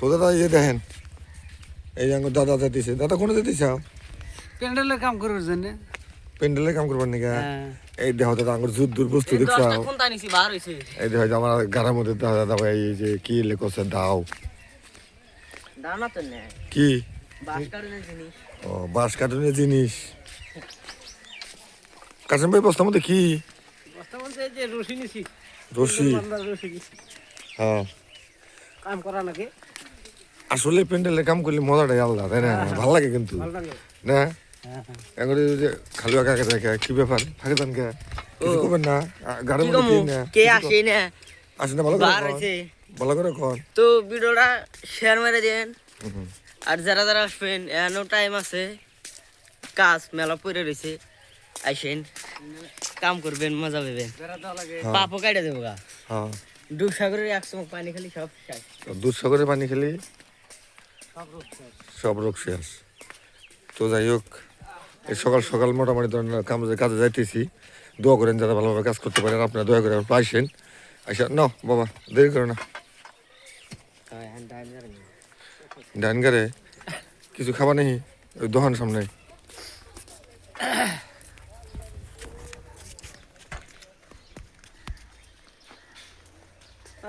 তো দাদা ইয়ে দেখেন এই যে দাদা যেতেছে। দাদা কোনে যেতেছে? প্যান্ডেলের কাম করার জন্য। প্যান্ডেলে কাম করবার নাকি? হ্যাঁ। এই দেখো দাদা আমার যুদ্ধ বস্তু দেখছ। এই দেখো যে আমার গাড়ার মধ্যে দাদা দাদা ভাই এই যে কি লেখছে দাও। দানা তো না। কি? ও বাঁশ কাটনের জিনিস। কাশেম ভাই বস্তার মধ্যে কি? যে রশি হ্যাঁ। কাম করা নাকি আসলে প্যান্ডেলে কাম করলে মজাটাই আলাদা তাই না? ভালো লাগে কিন্তু। না? হ্যাঁ হ্যাঁ। এখন যে খালু একা একা দেখে কি ব্যাপার? ফাঁকে দান কে? কিছু করবেন না? গাড়ির কি মধ্যে কে আসে না? আসে না ভালো করে ভালো করে কন তো ভিডিওটা শেয়ার মেরে দেন। আর যারা যারা আসবেন এখনও টাইম আছে। কাজ মেলা পড়ে রয়েছে। আইসেন কাম করবেন মজা পাবেন। হ্যাঁ। পাপও কাটে দেবো গা। হ্যাঁ। সাগরের এক চমক পানি খালি সব শেষ। দুধ সাগরে পানি খেলে সব রোগ শেষ। তো যাই হোক, এই সকাল সকাল মোটামুটি ধরেন কাম কাজে যাইতেছি, দোয়া করেন যারা ভালোভাবে কাজ করতে পারেন, আপনারা দয়া করে পাইছেন আচ্ছা ন, বাবা, দেরি করো না। ডান গারে কিছু খাবার নেই ওই দোকান সামনে।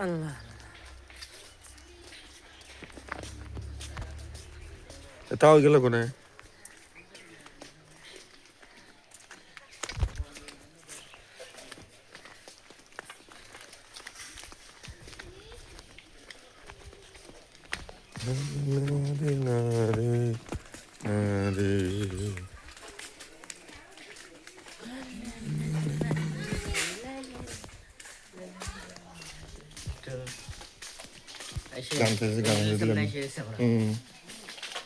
আল্লাহ। তাও গেল কোনে গান থেকে গান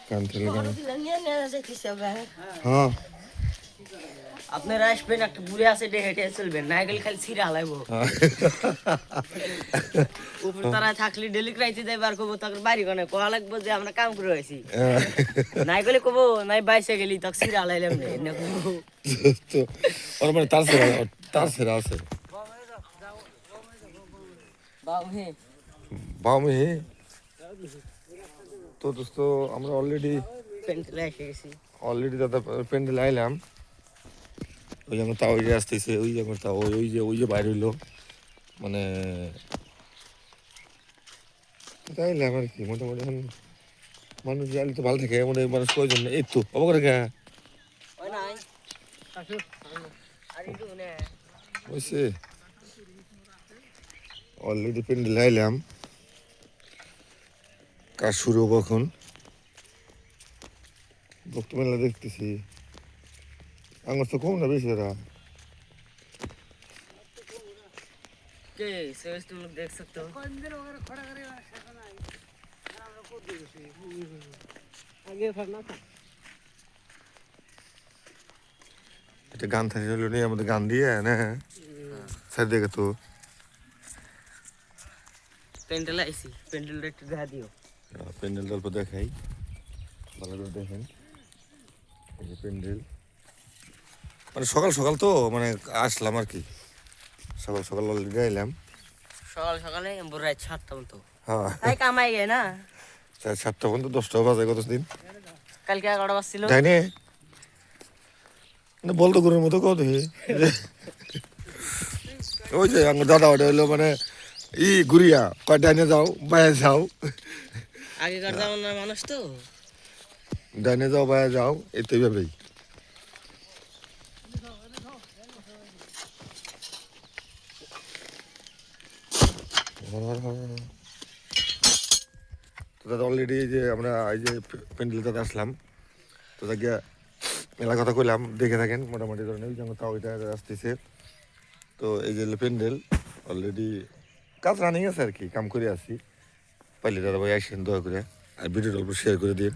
হুম গান। হ্যাঁ। আপনারা আসবেন একটা বুড়ে আছে ডে হেঁটে চলবেন। না গেলে খালি ছিঁড়ে হালাইবো। উপর তারা থাকলে ডেলি রাইতে যাই বার করব তখন বাড়ি কোনে কোয়া লাগবো যে আমরা কাম করে আছি নাই গেলে কবো নাই বাইসে গেলি তখন ছিঁড়ে হালাইলাম না তো ওর মানে তার সেরা তার সেরা আছে। বাবু হে বামে তো দোস্ত আমরা অলরেডি পেন্টলে এসে গেছি। অলরেডি দাদা প্যান্ডেল আইলাম। ওই যেমন তাও ওই যে আসতেছে ওই যেমন তাও ওই ওই যে ওই যে বাইরে হইল। মানে আইলাম আর কি? মোটামুটি এখন মানুষ আইলে তো ভালো থাকে মানে মানুষ প্রয়োজন এই তো অবাক বুঝছে অলরেডি প্যান্ডেল আইলাম। কাজ শুরু কখন? ভক্ত মেলা দেখতেছি। আঙুর তো কম না বেশি ওরা? देख গান থাকে হলো নেই আমাদের গান দিয়ে না? স্যার দেখে তো। প্যান্ডেল আইসি প্যান্ডেলটা একটু দেখা দিও। প্যান্ডেল অল্প দেখাই। ভালো করে দেখেন। এই যে প্যান্ডেল মানে সকাল সকাল তো মানে আসলাম আর কি। সকাল সকাল অলরেডি আইলাম সকাল সকালে রাত সাতটা মতো। হ্যাঁ। তাই কামাই গে না? চার সাতটা পর্যন্ত দশটা বাজে কত দিন কালকে এগারোটা বাজছিল। তাই নে। বলতো গরুর মতো কত ওই যে আমার দাদা ওটা হইল মানে ই ঘুরিয়া কয় ডাইনে যাও বাইরে যাও। আগেকার জামানার মানুষ তো। ডাইনে যাও বাইরে যাও এই তো এইভাবেই তো দাদা অলরেডি যে আমরা এই যে প্যান্ডেল দাদা আসলাম তো তাকে মেলা কথা কইলাম দেখে থাকেন মোটামুটি ধরেন ওই যেমন তাও এটা আসতেছে। তো এই যে প্যান্ডেল অলরেডি কাজ রানিং আছে আর কি কাম করে আসি পাইলে দাদা ভাই আসেন দয়া করে। আর ভিডিওটা অল্প শেয়ার করে দিন